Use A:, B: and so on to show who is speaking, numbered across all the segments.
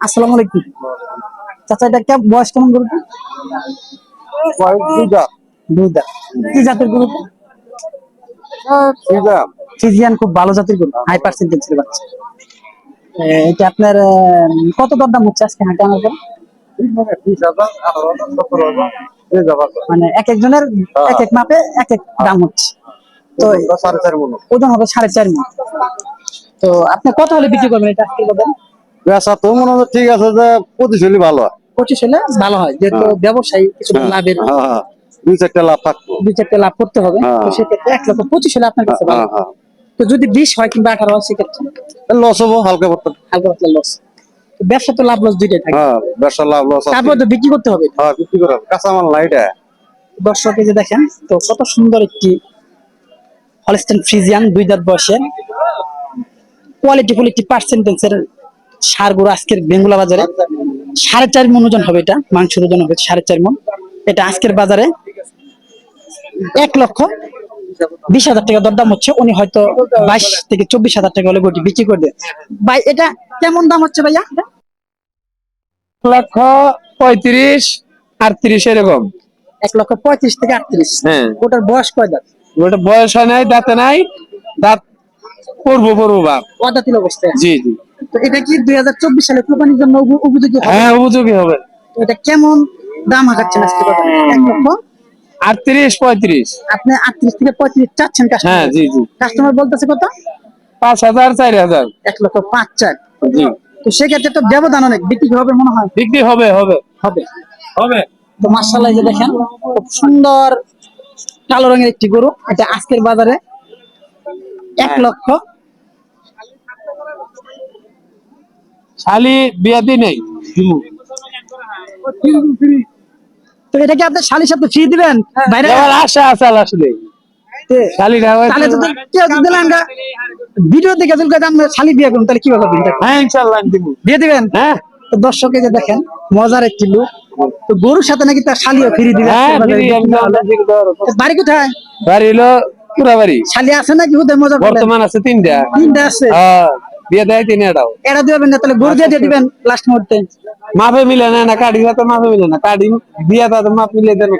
A: আসসালামু আলাইকুম। চাচা এটা কে বয়স কেমন দাঁত। কি জাতের গরু? ফিজিয়ান খুব ভালো জাতের গরু হাই পার্সেন্টেজের বাচ্চা। এটা আপনার কত দরদাম হচ্ছে আজকে হাটে আমার পর? মানে এক একজনের এক এক মাপে এক এক দাম হচ্ছে। তো ওজন হবে সাড়ে চার মন। তো আপনি কত হলে বিক্রি করবেন এটা আজকে বলেন?
B: বেচা তো মনে হয় ঠিক আছে যে পঁচিশ হলে ভালো হয়।
A: পঁচিশ হলে ভালো হয় যেহেতু ব্যবসায়ী কিছু লাভের
B: হ্যাঁ, হ্যাঁ। দুই চারটা লাভ
A: দুই চারটে লাভ করতে হবে
B: হ্যাঁ।
A: তো সেক্ষেত্রে এক লক্ষ পঁচিশ হলে আপনার কাছে ভালো।
B: হ্যাঁ, হ্যাঁ।
A: তো যদি বিশ হয় কিংবা আঠারো হয় সেক্ষেত্রে?
B: লস হব হালকা করতে
A: হালকা পাতলা লস। ব্যবসা তো লাভ লস দুইটাই থাকে।
B: হ্যাঁ ব্যবসা লাভ লস আছে।
A: তারপর তো বিক্রি করতে হবে।
B: হ্যাঁ বিক্রি করে হবে। কাঁচামাল নাই এটা।
A: দর্শক এই যে দেখেন তো কত সুন্দর একটি হলস্টেন ফ্রিজিয়ান দুই দাঁত বয়সে কোয়ালিটি ফুল একটি পার্সেন্টেন্সের সার গরু আজকের বেঙ্গুলা বাজারে। সাড়ে চার মন ওজন হবে এটা মাংসের ওজন হবে সাড়ে চার মন। এটা আজকের বাজারে এক লক্ষ বিশ হাজার টাকা দরদাম হচ্ছে। উনি হয়তো বাইশ থেকে চব্বিশ হাজার টাকা হলে গরুটি বিক্রি করে দেয় ভাই এটা কেমন দাম হচ্ছে ভাইয়া?
C: লক্ষ পঁয়ত্রিশ আটত্রিশ এরকম।
A: এক লক্ষ পঁয়ত্রিশ থেকে আটত্রিশ।
C: হ্যাঁ।
A: ওটার বয়স কয় দাঁত?
C: ওটা বয়স হয় নাই দাঁতে নাই দাঁত পড়ব পড়ব বাপ
A: পদাতিল অবস্থায়।
C: জি জি।
A: তো এটা কি দুই হাজার চব্বিশ সালে কোরবানির জন্য উপযোগী
C: হ্যাঁ উপযোগী হবে।
A: এটা কেমন দাম হাঁকাচ্ছেন আজকে বাজারে? এক লক্ষ?
C: আটত্রিশ পঁয়ত্রিশ।
A: আপনি আটত্রিশ থেকে পঁয়ত্রিশ চাচ্ছেন
C: হ্যাঁ
A: কাস্টমার
C: জি জি।
A: কাস্টমার বলতেছে কত?
C: পাঁচ হাজার চার হাজার।
A: এক লক্ষ পাঁচ চার।
C: জি।
A: তো সেক্ষেত্রে তো ব্যবধান অনেক বিক্রি হবে মনে হয়?
C: বিক্রি হবে হবে।
A: হবে।
C: হবে।
A: তো মার্শাল্লাহ যে দেখেন খুব সুন্দর কালো রঙের একটি গরু এটা আজকের বাজারে এক লক্ষ।
C: শালি বিয়াদি নেই
A: তো এটা কি আপনি শালির সাথে ফ্রি দিবেন? বাইরে
C: আসাল
A: তাহলে তো কেউ আমরা ভিডিও দেখে যদি আমরা শালি বিয়ে করুন তাহলে কি হবে
C: হ্যাঁ ইনশাল্লাহ
A: দিয়ে দিবেন?
C: হ্যাঁ।
A: তো দর্শকে যে দেখেন মজার একটি লোক তো গরুর সাথে নাকি তার শালিও ফিরি দিবে?
C: হ্যাঁ
A: বাড়ি কোথায়?
C: বাড়ি হলো
A: শালি আছে নাকি হুদে মজা
C: বর্তমান আছে তিনটা।
A: তিনটা আছে?
C: হ্যাঁ বিয়ে দেয়
A: এরা দিবেন না তাহলে গরু দিয়ে দিয়ে দিবেন লাস্ট মুহূর্তে?
C: মাপে মিলে না না কাঠি তো মাপে মিলে না। কাঠি বিয়া তো মাপ মিলে দেন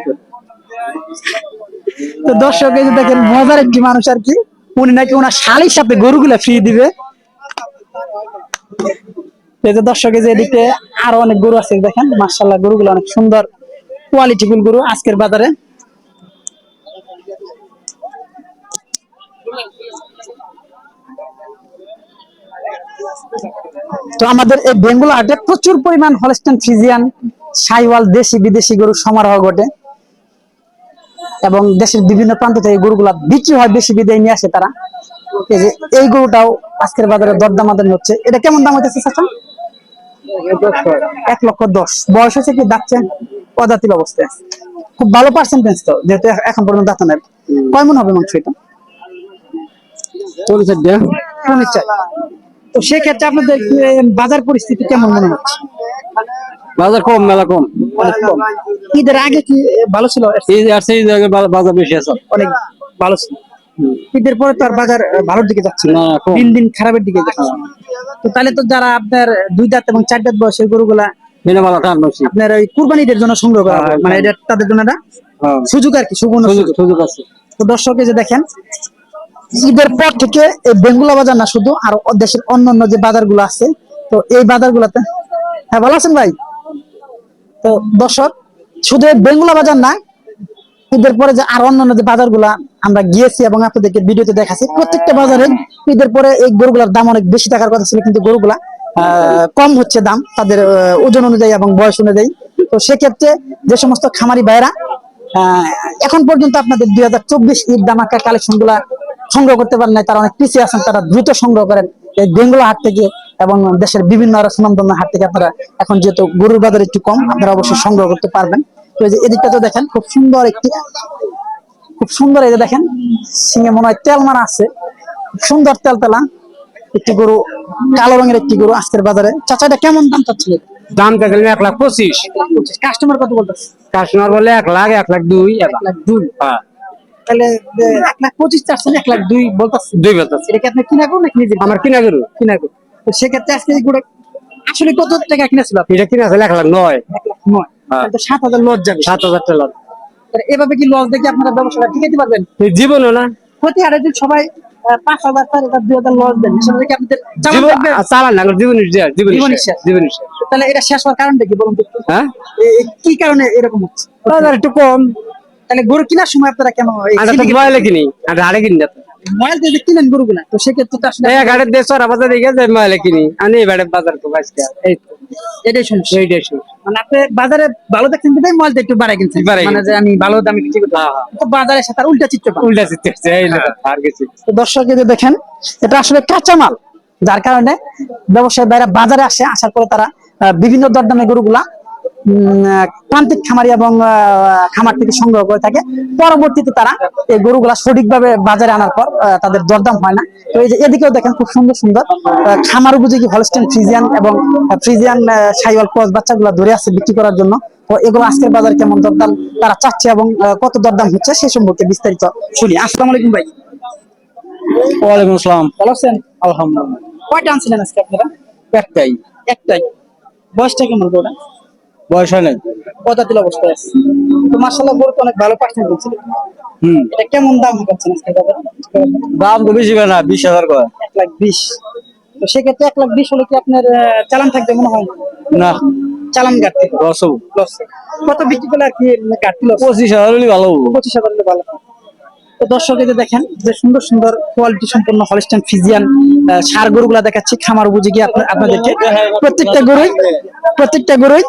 A: তো দর্শক এই দেখেন মজার একটি মানুষ আর কি। উনি নাকি ওনার শালির সাথে গরুগুলা ফ্রি দিবে। দর্শক যে এদিকে আরও অনেক গরু আছে, দেখেন মার্শাল্লাহ গরুগুলো অনেক সুন্দর কোয়ালিটি ফুল গরু আজকের বাজারে। তো আমাদের এই বেঙ্গুলা হাটে প্রচুর পরিমাণ হলস্টেন ফ্রিজিয়ান সাইওয়াল দেশি বিদেশি গরু সমারোহ ঘটে। এবং দেশের বিভিন্ন প্রান্ত থেকে গরুগুলা বিক্রি হয় বেশি বিদায় নিয়ে আসে তারা। এই গরুটাও আজকের বাজারে দরদামাদানি হচ্ছে। এটা কেমন দাম হইতেছে চাচা এক লক্ষ দশ। বয়স হচ্ছে কি দাচ্ছে পদাতিল অবস্থায় খুব ভালো পার্সেন্টেজ তো যেহেতু এখন পর্যন্ত দাঁত নেই। কয় মন হবে মাংস এটা। তো সেক্ষেত্রে আপনাদের বাজার পরিস্থিতি কেমন মনে হচ্ছে?
C: বাজার কম মেলা কম।
A: অনেক কম। ঈদের আগে কি ভালো ছিল?
C: বাজার বেশি আছে।
A: অনেক ভালো ছিল। ঈদের পরে তো আর বাজার ভালোর দিকে যাচ্ছে না। দিন দিন খারাপের দিকে যাচ্ছে। তো তাহলে তো যারা আপনার দুই দাঁত এবং চার দাঁত বয়সের গরুগুলা আপনার ওই কুরবানিদের জন্য সংগ্রহ করা হয়।
C: হ্যাঁ,
A: মানে এটা তাদের জন্য একটা সুযোগ আর কি সুবর্ণ
C: সুযোগ আছে।
A: তো দর্শকে যে দেখেন ঈদের পর থেকে এই বেঙ্গুলা বাজার না শুধু আর দেশের অন্যান্য যে বাজারগুলো আছে তো এই বাজারগুলোতে হ্যাঁ ভালো আছেন ভাই? তো দর্শক শুধু বেঙ্গুলা বাজার না ঈদের পরে যে আর অন্যান্য যে বাজারগুলা আমরা গিয়েছি এবং আপনাদেরকে ভিডিওতে দেখাচ্ছি প্রত্যেকটা বাজারে ঈদের পরে এই গরুগুলার দাম অনেক বেশি থাকার কথা ছিল কিন্তু গরুগুলা কম হচ্ছে দাম তাদের ওজন অনুযায়ী এবং বয়স অনুযায়ী। তো সেক্ষেত্রে যে সমস্ত খামারি আহ, এখন পর্যন্ত আপনাদের দুই হাজার চব্বিশ ঈদ দামাকা কালেকশনগুলা সংগ্রহ করতে পারেন নাই তারা অনেক পিছিয়ে আছেন তারা দ্রুত সংগ্রহ করেন। এই বেঙ্গুলা হাট থেকে এবং দেশের বিভিন্ন আরও সুনামধন্য হাট থেকে আপনারা এখন যেহেতু গরুর বাজার একটু কম আপনারা অবশ্যই সংগ্রহ করতে পারবেন। তো এই যে এদিকটা তো দেখেন খুব সুন্দর একটি খুব সুন্দর এই যে দেখেন সিংহে মনে হয় তেল মারা আছে। সুন্দর তেল তেলা একটি গরু কালো রঙের একটি গরু আজকের বাজারে। চাচা এটা কেমন দাম চাচ্ছিল?
C: দাম চাইছিলাম এক লাখ পঁচিশ।
A: কাস্টমার কত বলতেছে?
C: কাস্টমার বলে এক লাখ এক লাখ দুই। এক
A: এক লাখ দুই।
C: হ্যাঁ।
A: তাহলে এক লাখ পঁচিশ চাচ্ছেন এক লাখ দুই বলতেছেন
C: দুই বেতাছে
A: এটা কি আপনি কিনা করুন নাকি নিজে?
C: আমার কিনা গরু।
A: কিনা করুন সেক্ষেত্রে আজকে আসলে কত টাকা কিনেছিল আপনি?
C: এটা এক লাখ নয়।
A: এক লাখ নয়।
C: হ্যাঁ।
A: তো সাত হাজার লস যাবে।
C: সাত হাজার টাকা
A: তাহলে এভাবে কি লস দেখে আপনারা ব্যবসাটা পারবেন?
C: জীবনও না।
A: প্রতি যদি সবাই পাঁচ হাজার চার হাজার দুই হাজার লস দেন কি আপনাদের চালান
C: না জীবন জীবন
A: জীবন। তাহলে এটা শেষ হওয়ার কারণটা কি বলুন তো
C: হ্যাঁ?
A: কি কারণে এরকম হচ্ছে?
C: একটু কম।
A: তাহলে গরু কেনার সময় আপনারা কেন
C: একটা মোবাইলে কিনি। আর হাড়ে কিনি যাতে
A: মোবাইল দিয়ে যে কিনেন গরুগুলা তো সেক্ষেত্রে তো আসলে
C: এই ঘাটের দেশ আর বাজার দিকে যাই মোবাইলে কিনি। আমি এবারে বাজার তো আজকে। এই
A: এটাই সমস্যা।
C: এইটাই শুনি
A: মানে আপনি বাজারে ভালো দেখছেন বিধায় মোবাইলটা একটু বাড়াই কিনছেন? মানে যে আমি ভালো দামে করতে
C: হ্যাঁ, হ্যাঁ।
A: তো বাজারের সাথে উল্টা চিত্র
C: উল্টা চিত্র এই না আর কিছু
A: তো দর্শক এই যে দেখেন এটা আসলে কাঁচামাল। যার কারণে ব্যবসায়ী বাইরে বাজারে আসে আসার পরে তারা বিভিন্ন দরদামে গরুগুলা প্রান্তিক খামারি এবং খামার থেকে সংগ্রহ করে থাকে। পরবর্তীতে তারা এই গরুগুলা সঠিকভাবে বাজারে আনার পর তাদের দরদাম হয় না। তো এই যে এদিকেও দেখেন খুব সুন্দর সুন্দর খামার উপযোগী হলস্টেন ফ্রিজিয়ান এবং ফ্রিজিয়ান সাইওয়াল ক্রস বাচ্চাগুলো ধরে আছে বিক্রি করার জন্য। তো এগুলো আজকের বাজার কেমন দরদাম তারা চাচ্ছে এবং কত দরদাম হচ্ছে সে সম্পর্কে বিস্তারিত শুনি। আসসালামু আলাইকুম ভাই।
B: ওয়ালাইকুম আসসালাম।
A: ভালো আছেন?
B: আলহামদুলিল্লাহ।
A: কয়টা আনছিলেন আজকে আপনারা?
B: একটাই।
A: একটাই। বয়সটা কেমন ওটা
B: বয়স হয় নাই?
A: পঁচাত্তর তিল অবস্থায় আছে। তো গরু অনেক ভালো পার্সেন্ট দিচ্ছিল
B: হুম।
A: এটা কেমন দাম পাচ্ছেন আজকে বাজারে?
B: দাম তো বেশি না বিশ হাজার করে।
A: এক লাখ বিশ। তো সেক্ষেত্রে এক লাখ বিশ হলে কি আপনার চালান থাকবে মনে হয়? না? চালান
B: কাটতে
A: লস কত বিক্রি করলে আর কি কাটতে লস
B: পঁচিশ হাজার হলে ভালো।
A: পঁচিশ হাজার হলে ভালো। দর্শক এই দেখেন, যে সুন্দর সুন্দর কোয়ালিটি সম্পন্ন হলস্টাইন ফিজিয়ান সার দেখাচ্ছি, খামার উপযোগী আপনা- আপনাদেরকে। প্রত্যেকটা গরুই প্রত্যেকটা গরুই।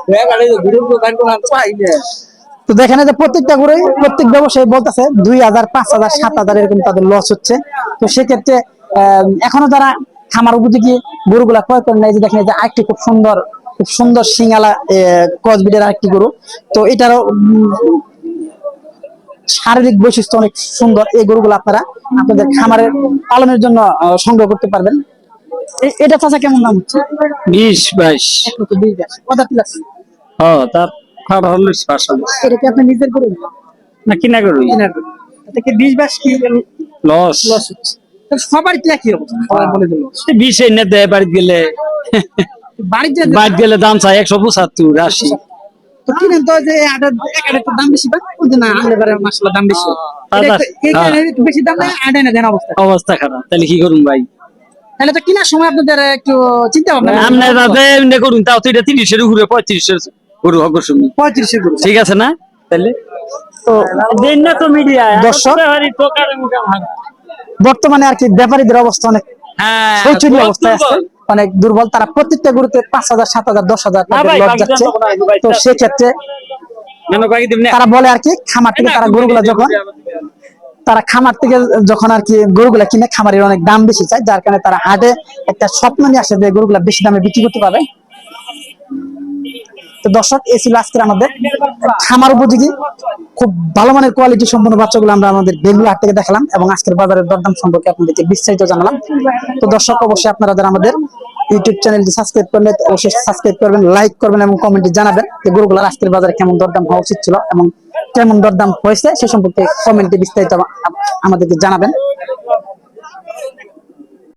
A: তো দেখেন যে প্রত্যেকটা গরুই, প্রত্যেক ব্যবসায়ী বলতেছে দুই হাজার, পাঁচ হাজার, সাত হাজার এরকম তাদের লস হচ্ছে। তো সেক্ষেত্রে এখনও যারা খামার উপযোগী গরুগুলা ক্রয় করেন না যে দেখেন যে আরেকটি খুব সুন্দর খুব সুন্দর সিঙ্গালা ক্রসবিডের আরেকটি গরু। তো এটারও শারীরিক বৈশিষ্ট্য অনেক সুন্দর এই গরুগুলো আপনারা আপনাদের খামারের পালনের জন্য সংগ্রহ করতে পারবেন। এটা চাচা কেমন দাম হচ্ছে?
C: বিশ বাইশ।
A: হাজার। পিলাস
C: হ্যাঁ তার
A: এটা কি আপনি নিজের গরু?
C: না কিনা গরু।
A: কেনার গরু। এটা কি বিশ বাইশ কি
C: লস।
A: লস হচ্ছে। সবার কি একই অবস্থা? সবাই বলে দিল
C: বিশ এনে দেয় বাড়িতে গেলে। বাড়িতে গেলে দাম চাই একশো পঁচাত্তর আশি।
A: তো কিনেন তো যে এক দাম বেশি ওই না আনলে পরে মাসালা দাম বেশি।
C: হ্যাঁ।
A: কারণে একটু বেশি দাম আটা না দেন অবস্থা।
C: অবস্থা খারাপ। তাহলে কি করুন ভাই?
A: তাহলে তো কেনার সময় আপনাদের একটু চিন্তা ভাবনা
C: দাদা এমনি করুন তাও তো এটা তিরিশের উপরে পঁয়ত্রিশের গরু অগ্রসর
A: পঁয়ত্রিশের গরু
C: ঠিক আছে না? তাহলে?
A: তো
C: দেন না তো মিডিয়া
A: দর্শক? বর্তমানে আর কি ব্যাপারীদের অবস্থা অনেক
C: হ্যাঁ
A: অবস্থায় আছে। অনেক দুর্বল তারা প্রত্যেকটা গরুতে পাঁচ হাজার সাত হাজার দশ হাজার লস যাচ্ছে। তো সেক্ষেত্রে তারা বলে আর কি খামার থেকে তারা গরুগুলা যখন তারা খামার থেকে যখন আর কি গরুগুলা কিনে খামারের অনেক দাম বেশি চায় যার কারণে তারা হাটে একটা স্বপ্ন নিয়ে আসে যে গরুগুলা বেশি দামে বিক্রি করতে পারবে। তো দর্শক এই ছিল আজকের আমাদের খামার উপযোগী খুব ভালো মানের কোয়ালিটি সম্পন্ন বাচ্চাগুলো আমরা আমাদের বেঙ্গুলো হাট থেকে দেখালাম এবং আজকের বাজারের দরদাম সম্পর্কে আপনাদেরকে বিস্তারিত জানালাম। তো দর্শক অবশ্যই আপনারা যারা আমাদের ইউটিউব চ্যানেলটি সাবস্ক্রাইব করলে অবশ্যই সাবস্ক্রাইব করবেন লাইক করবেন এবং কমেন্টে জানাবেন যে গরুগুলোর আজকের বাজারে কেমন দরদাম হওয়া উচিত ছিল এবং কেমন দরদাম হয়েছে সে সম্পর্কে কমেন্টে বিস্তারিত আমাদেরকে জানাবেন।